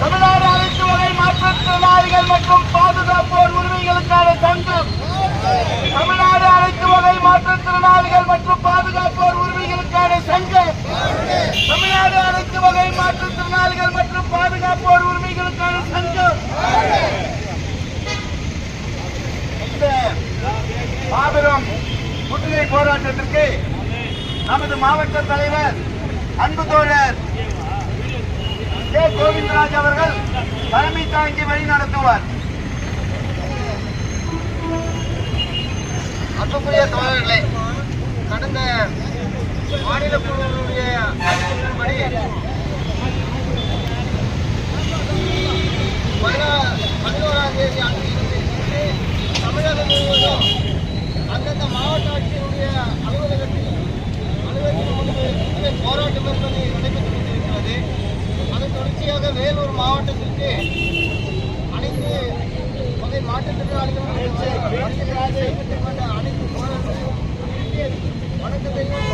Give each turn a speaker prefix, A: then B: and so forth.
A: தமிழ்நாடு அனைத்து வகை மாற்றுத்திறனாளிகள் மற்றும் பாதுகாப்போர் உரிமைகளுக்கான சங்கம். தமிழ்நாடு அனைத்து வகை மாற்றுத்திறனாளிகள் மற்றும் பாதுகாப்போர் உரிமைகளுக்கான சங்கம். தமிழ்நாடு அனைத்து வகை மாற்றுத்திறனாளிகள் மற்றும் பாதுகாப்போர் உரிமைகளுக்கான சங்கம். மாபெரும் முற்றுகை போராட்டத்திற்கு நமது மாவட்ட தலைவர் அன்பு தோழர் கே கோவிந்தராஜ் அவர்கள் தலைமை தாங்கி வழி நடத்துவார். அன்புக்குரிய தோழர்களே கடந்த மாநில குழுவினுடைய அறிக்கையின்படி பதினோராம் தேதி அன்றைக்கு தமிழகம் முழுவதும் அந்தந்த மாவட்ட ஆட்சியருடைய அலுவலகத்தில் அலுவலகத்தில் போராட்டம் என்பது நடைபெற்றுக் கொண்டிருக்கிறது. வேலூர் மாவட்டத்திற்கு அனைத்து வகை மாற்றுத்திறனாளிகளும் செய்யப்பட்டிருக்கின்ற அனைத்து வணக்கத்தை வணக்கத்தையும்